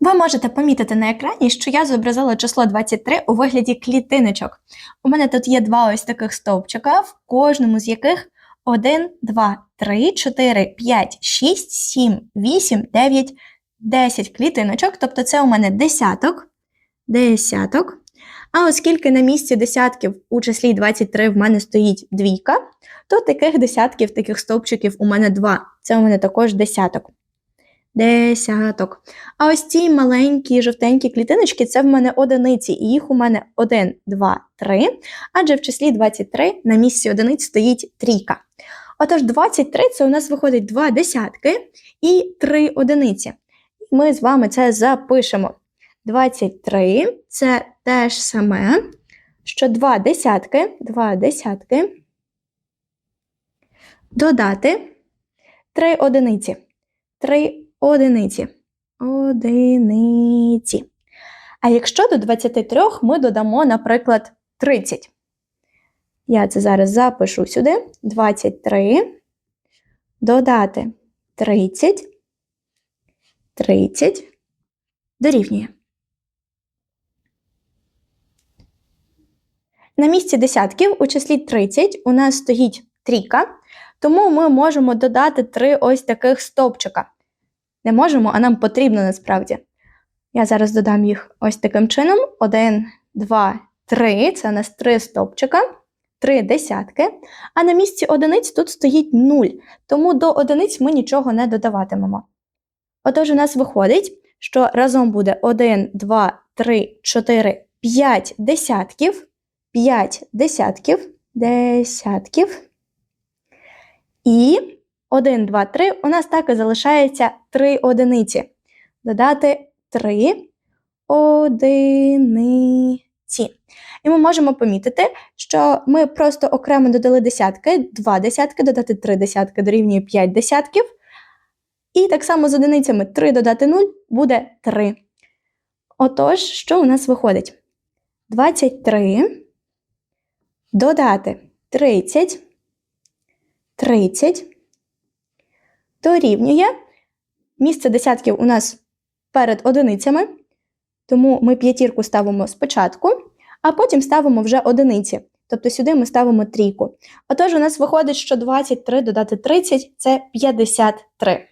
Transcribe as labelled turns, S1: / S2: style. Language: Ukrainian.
S1: Ви можете помітити на екрані, що я зобразила число 23 у вигляді клітиночок. У мене тут є два ось таких стовпчика, в кожному з яких 1, 2, 3, 4, 5, 6, 7, 8, 9, 10 клітиночок, тобто це у мене десяток. Десяток. А оскільки на місці десятків у числі 23 в мене стоїть двійка, то таких десятків, таких стовпчиків у мене два. Це у мене також десяток. Десяток. А ось ці маленькі жовтенькі клітиночки це в мене одиниці, і їх у мене 1, 2, 3, адже в числі 23 на місці одиниць стоїть трійка. Отож, 23 це у нас виходить 2 десятки і 3 одиниці. Ми з вами це запишемо. 23 це те ж саме, що 2 десятки, 2 десятки додати 3 одиниці. 3 одиниці. Одиниці. А якщо до 23 ми додамо, наприклад, 30. Я це зараз запишу сюди. 23. Додати 30. 30. Дорівнює. На місці десятків у числі 30 у нас стоїть трійка, тому ми можемо додати три ось таких стовпчика. Не можемо, а нам потрібно насправді. Я зараз додам їх ось таким чином: 1, 2, 3. Це у нас три стовпчика, три десятки. А на місці одиниць тут стоїть 0, тому до одиниць ми нічого не додаватимемо. Отож, у нас виходить, що разом буде 1, 2, 3, 4, 5 десятків. 5 десятків, десятків. І 1, 2, 3 у нас так і залишається 3 одиниці. Додати 3 одиниці. І ми можемо помітити, що ми просто окремо додали десятки, 2 десятки, додати 3 десятки дорівнює 5 десятків. І так само з одиницями 3 додати 0 буде 3. Отож, що у нас виходить? 23 додати 30, 30 дорівнює. Місце десятків у нас перед одиницями, тому ми п'ятірку ставимо спочатку, а потім ставимо вже одиниці. Тобто сюди ми ставимо трійку. Отож, у нас виходить, що 23 додати 30 це 53.